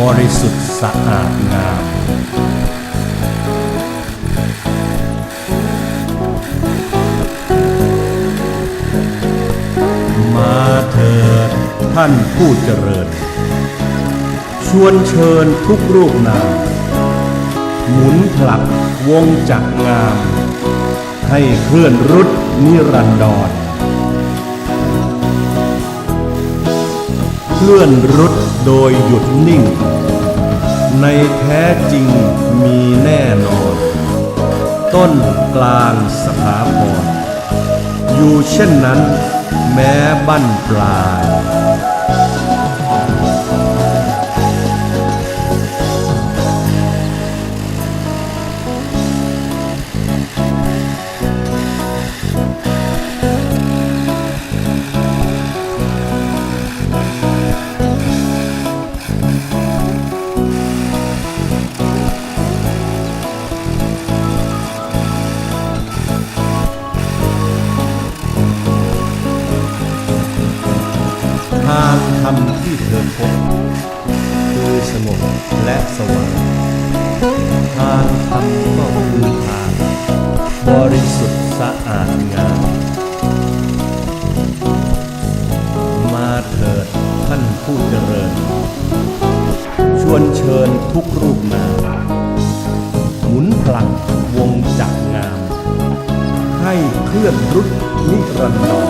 บริสุทธิ์สะอาดงามมาเถิดท่านผู้เจริญ ชวนเชิญทุกรูปนาม หมุนผลักวงจักรงาม ให้เคลื่อนรุดนิรันดรเคลื่อนรุดโดยหยุดนิ่ง ในแท้จริงมีแน่นอน ต้นกลางสถาพรอยู่เช่นนั้นแม้บั้นปลาย บและสว่างทางธรรมก็คือทางบริสุทธิ์สะอาดงามมาเถิดท่านผู้เจริญ ชวนเชิญทุกรูปนามหมุนพลังวงจักรงาม ให้เคลื่อนรุดนิรันดร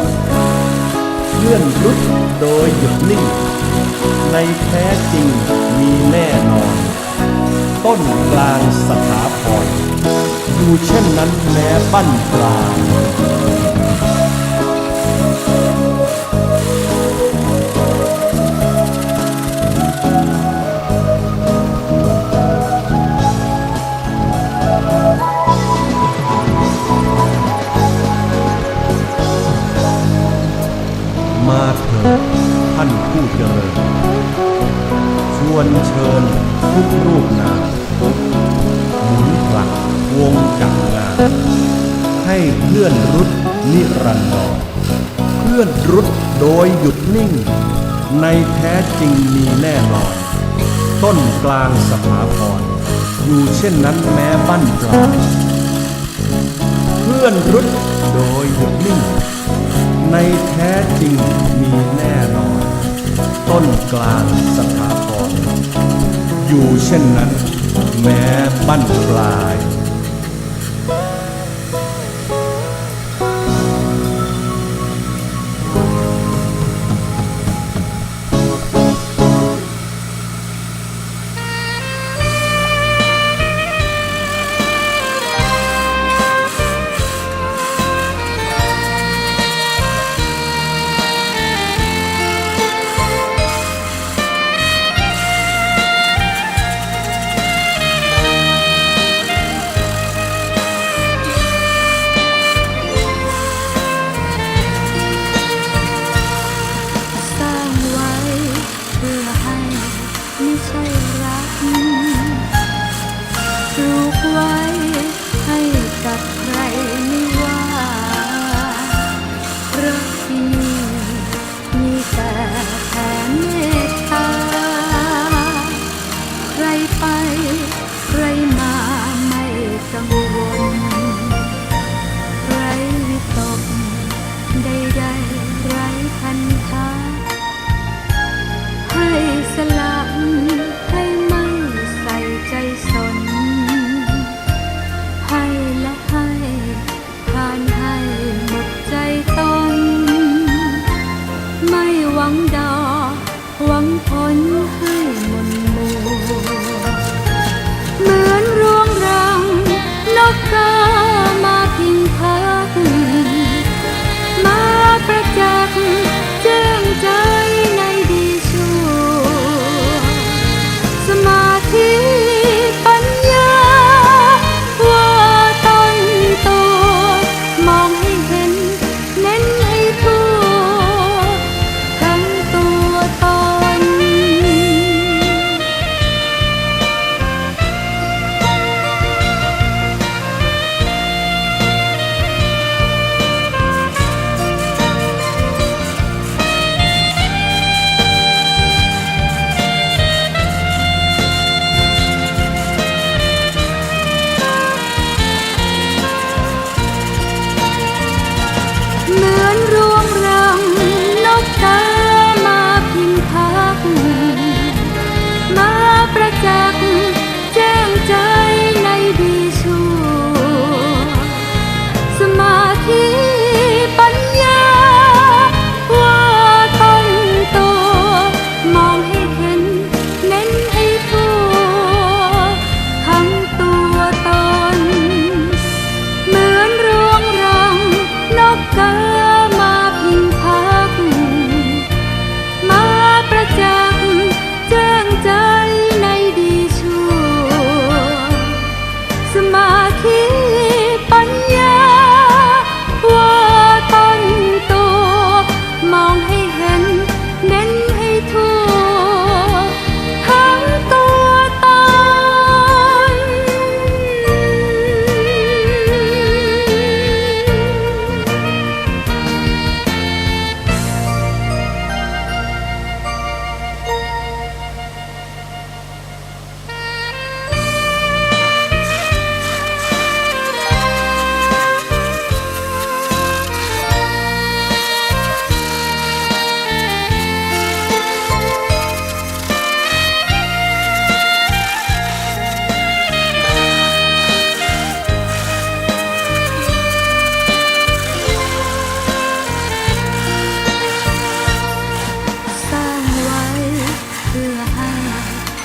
เคลื่อนรุดโดยหยุดนิ่ง ในแท้จริงมีแน่นอน ต้นกลางสถาพรอยู่เช่นนั้นแม้ปั้นปลาย วนเชิญทุกรูปนามหมุนผลักวงจักรงานให้เคลื่อนรุดนิรันดรเคลื่อนรุดโดยหยุดนิ่ง ในแท้จริงมีแน่นอน ต้นกลางสถาพรอยู่เช่นนั้นแม้บั้นปลายเคลื่อนรุดโดยหยุดนิ่ง ในแท้จริงมีแน่นอน ต้นกลางสถาพรอยู่เช่นนั้นแม้บั้นปลาย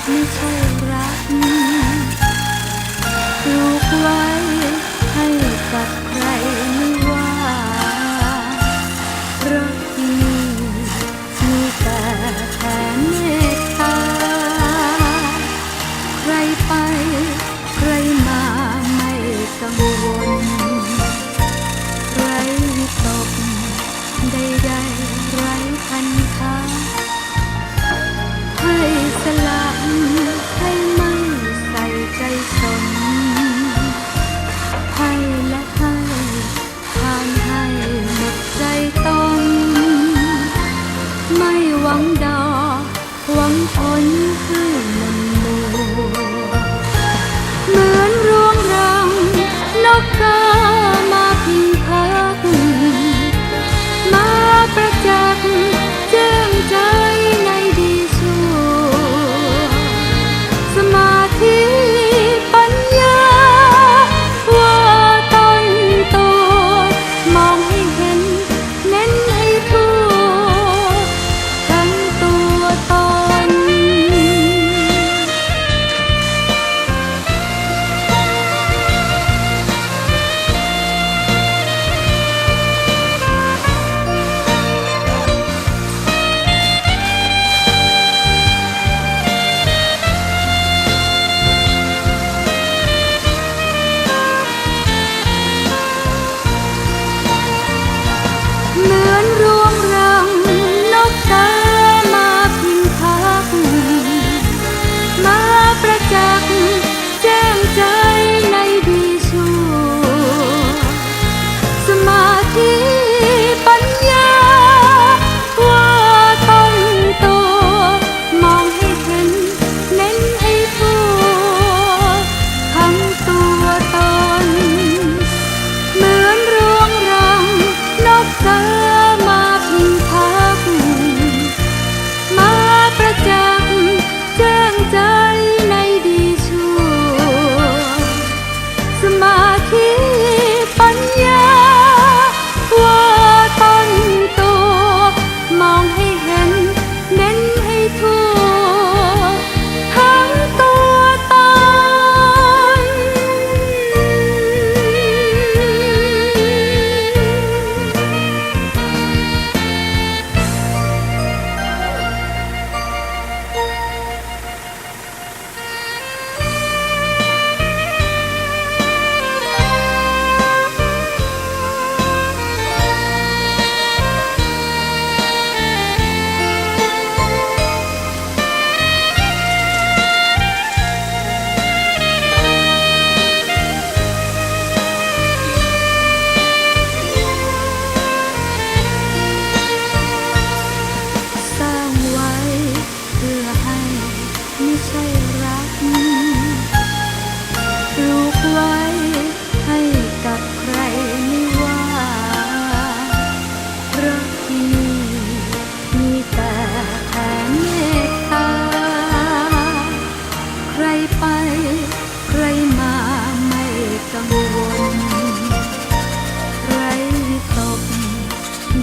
ไม่ใช่รักปลูกไว้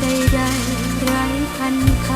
ใดๆไร้พันธ